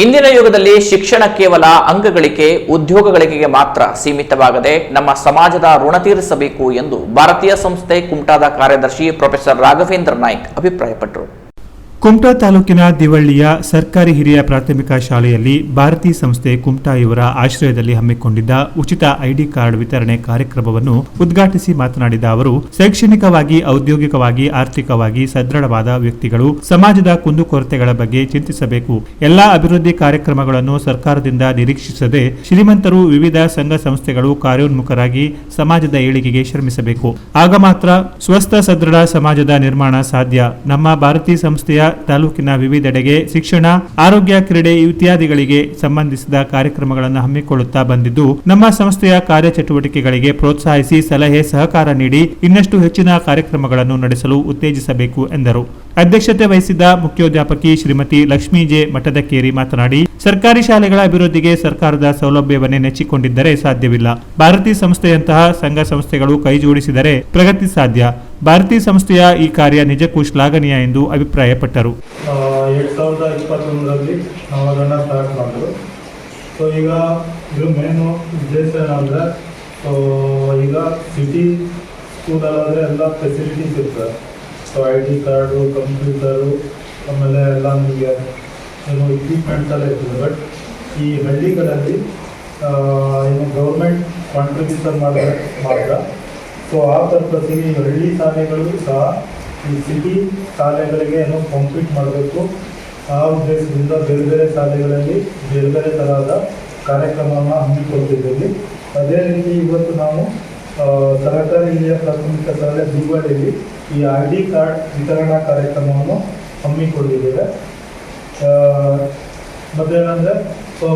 ಇಂದಿನ ಯುಗದಲ್ಲಿ ಶಿಕ್ಷಣ ಕೇವಲ ಅಂಕಗಳಿಕೆ ಉದ್ಯೋಗಗಳಿಕೆಗೆ ಮಾತ್ರ ಸೀಮಿತವಾಗದೆ ನಮ್ಮ ಸಮಾಜದ ಋಣ ತೀರಿಸಬೇಕು ಎಂದು ಭಾರತೀಯ ಸಂಸ್ಥೆ ಕುಮಟಾದ ಕಾರ್ಯದರ್ಶಿ ಪ್ರೊಫೆಸರ್ ರಾಘವೇಂದ್ರ ನಾಯ್ಕ್ ಅಭಿಪ್ರಾಯಪಟ್ಟರು. ಕುಮಟಾ ತಾಲೂಕಿನ ದಿವಳ್ಳಿಯ ಸರ್ಕಾರಿ ಹಿರಿಯ ಪ್ರಾಥಮಿಕ ಶಾಲೆಯಲ್ಲಿ ಭಾರತಿ ಸಂಸ್ಥೆ ಕುಮಟಾ ಇವರ ಆಶ್ರಯದಲ್ಲಿ ಹಮ್ಮಿಕೊಂಡಿದ್ದ ಉಚಿತ ಐಡಿ ಕಾರ್ಡ್ ವಿತರಣೆ ಕಾರ್ಯಕ್ರಮವನ್ನು ಉದ್ಘಾಟಿಸಿ ಮಾತನಾಡಿದ ಅವರು, ಶೈಕ್ಷಣಿಕವಾಗಿ, ಔದ್ಯೋಗಿಕವಾಗಿ, ಆರ್ಥಿಕವಾಗಿ ಸದೃಢವಾದ ವ್ಯಕ್ತಿಗಳು ಸಮಾಜದ ಕುಂದುಕೊರತೆಗಳ ಬಗ್ಗೆ ಚಿಂತಿಸಬೇಕು. ಎಲ್ಲಾ ಅಭಿವೃದ್ಧಿ ಕಾರ್ಯಕ್ರಮಗಳನ್ನು ಸರ್ಕಾರದಿಂದ ನಿರೀಕ್ಷಿಸದೆ ಶ್ರೀಮಂತರು ವಿವಿಧ ಸಂಘ ಸಂಸ್ಥೆಗಳು ಕಾರ್ಯೋನ್ಮುಖರಾಗಿ ಸಮಾಜದ ಏಳಿಗೆಗೆ ಶ್ರಮಿಸಬೇಕು. ಆಗ ಮಾತ್ರ ಸ್ವಸ್ಥ ಸದೃಢ ಸಮಾಜದ ನಿರ್ಮಾಣ ಸಾಧ್ಯ. ನಮ್ಮ ಭಾರತೀಯ ಸಂಸ್ಥೆಯ ತಾಲೂಕಿನ ವಿವಿಧೆಡೆಗೆ ಶಿಕ್ಷಣ, ಆರೋಗ್ಯ, ಕ್ರೀಡೆ ಇತ್ಯಾದಿಗಳಿಗೆ ಸಂಬಂಧಿಸಿದ ಕಾರ್ಯಕ್ರಮಗಳನ್ನು ಹಮ್ಮಿಕೊಳ್ಳುತ್ತಾ ಬಂದಿದ್ದು, ನಮ್ಮ ಸಂಸ್ಥೆಯ ಕಾರ್ಯಚಟುವಟಿಕೆಗಳಿಗೆ ಪ್ರೋತ್ಸಾಹಿಸಿ ಸಲಹೆ ಸಹಕಾರ ನೀಡಿ ಇನ್ನಷ್ಟು ಹೆಚ್ಚಿನ ಕಾರ್ಯಕ್ರಮಗಳನ್ನು ನಡೆಸಲು ಉತ್ತೇಜಿಸಬೇಕು ಎಂದರು. ಅಧ್ಯಕ್ಷತೆ ವಹಿಸಿದ್ದ ಮುಖ್ಯೋಧ್ಯಾಪಕಿ ಶ್ರೀಮತಿ ಲಕ್ಷ್ಮೀ ಜೆ ಮಾತನಾಡಿ ಸರ್ಕಾರಿ ಶಾಲೆಗಳ ಅಭಿವೃದ್ಧಿಗೆ ಸರ್ಕಾರದ ಸೌಲಭ್ಯವನ್ನೇ ನೆಚ್ಚಿಕೊಂಡಿದ್ದರೆ ಸಾಧ್ಯವಿಲ್ಲ. ಭಾರತೀಯ ಸಂಸ್ಥೆಯಂತಹ ಸಂಘ ಸಂಸ್ಥೆಗಳು ಕೈಜೋಡಿಸಿದರೆ ಪ್ರಗತಿ ಸಾಧ್ಯ. ಭಾರತಿ ಸಂಸ್ಥೆಯ ಈ ಕಾರ್ಯ ನಿಜಕ್ಕೂ ಶ್ಲಾಘನೀಯ ಎಂದು ಅಭಿಪ್ರಾಯಪಟ್ಟರು. ಈಗ ಈಗ ಸಿಟಿ ಸ್ಕೂಲಲ್ಲಾದರೆ ಎಲ್ಲ ಫೆಸಿಲಿಟೀಸ್ ಇರ್ತದೆ. So I D card computer ಆಮೇಲೆ ಎಲ್ಲ ನಿಮಗೆ ಏನು ಇಕ್ವಿಪ್ಮೆಂಟ್ಸ್ ಎಲ್ಲ ಇರ್ತದೆ ಬಟ್ ಈ ಹಳ್ಳಿಗಳಲ್ಲಿ ಏನು ಗೌರ್ಮೆಂಟ್ ಕಾಂಟ್ರಿಬ್ಯೂಷನ್ ಮಾಡಿದ್ರೆ ಮಾತ್ರ ಸೊ ಆ ಪರ್ಪಸ್ಸಿಗೆ ಈ ಹಳ್ಳಿ ಶಾಲೆಗಳು ಸಹ ಈ ಸಿಟಿ ಶಾಲೆಗಳಿಗೆ ಏನು ಕಾಂಪೀಟ್ ಮಾಡಬೇಕು. ಆ ಉದ್ದೇಶದಿಂದ ಬೇರೆ ಬೇರೆ ಶಾಲೆಗಳಲ್ಲಿ ಬೇರೆ ಬೇರೆ ತರಹದ ಕಾರ್ಯಕ್ರಮವನ್ನು ಹಮ್ಮಿಕೊಳ್ತಿದ್ದೀವಿ. ಅದೇ ರೀತಿ ಇವತ್ತು ನಾವು ಸರಕಾರಿ ಹಿರಿಯ ಪ್ರಾಥಮಿಕ ಶಾಲೆ ದೀಪಾವಳಿಯಲ್ಲಿ ಈ ಐ ಡಿ ಕಾರ್ಡ್ ವಿತರಣಾ ಕಾರ್ಯಕ್ರಮವನ್ನು ಹಮ್ಮಿಕೊಂಡಿದ್ದೇವೆ. ಮತ್ತೇನಂದರೆ ಸೊ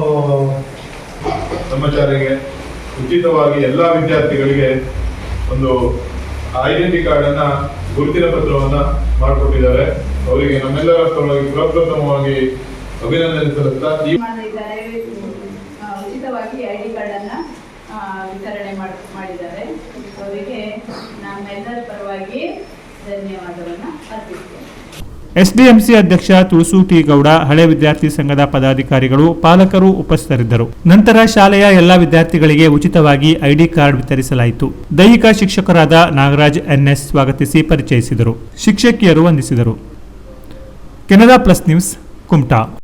ನಮ್ಮ ಶಾಲೆಗೆ ಉಚಿತವಾಗಿ ಎಲ್ಲ ವಿದ್ಯಾರ್ಥಿಗಳಿಗೆ ಒಂದು ಐಡೆಂಟಿ ಕಾರ್ಡ್ ಅನ್ನ ಗುರುತಿನ ಪತ್ರವನ್ನ ಮಾಡಿಕೊಟ್ಟಿದ್ದಾರೆ. ಅವರಿಗೆ ನಮ್ಮೆಲ್ಲರ ಪರವಾಗಿ ಪ್ರಪ್ರಥಮವಾಗಿ ಅಭಿನಂದನೆ ಸಲ್ಲಿಸ್ತಾ ಉಚಿತವಾಗಿ ಐಡಿ ಡಿ ಕಾರ್ಡನ್ನು ವಿತರಣೆ ಮಾಡ್- ಮಾಡಿದ್ದಾರೆ. ಅವರಿಗೆ ನಮ್ಮೆಲ್ಲರ ಪರವಾಗಿ ಧನ್ಯವಾದವನ್ನ ಅರ್ಪಿಸ್ತೇನೆ. ಎಸ್ಡಿಎಂಸಿ ಅಧ್ಯಕ್ಷ ತುಳಸು ಟಿ ಗೌಡ, ಹಳೆ ವಿದ್ಯಾರ್ಥಿ ಸಂಘದ ಪದಾಧಿಕಾರಿಗಳು, ಪಾಲಕರು ಉಪಸ್ಥಿತರಿದ್ದರು. ನಂತರ ಶಾಲೆಯ ಎಲ್ಲಾ ವಿದ್ಯಾರ್ಥಿಗಳಿಗೆ ಉಚಿತವಾಗಿ ಐಡಿ ಕಾರ್ಡ್ ವಿತರಿಸಲಾಯಿತು. ದೈಹಿಕ ಶಿಕ್ಷಕರಾದ ನಾಗರಾಜ್ ಎನ್ಎಸ್ ಸ್ವಾಗತಿಸಿ ಪರಿಚಯಿಸಿದರು. ಶಿಕ್ಷಕಿಯರು ವಂದಿಸಿದರು. Canada plus news, Kumta.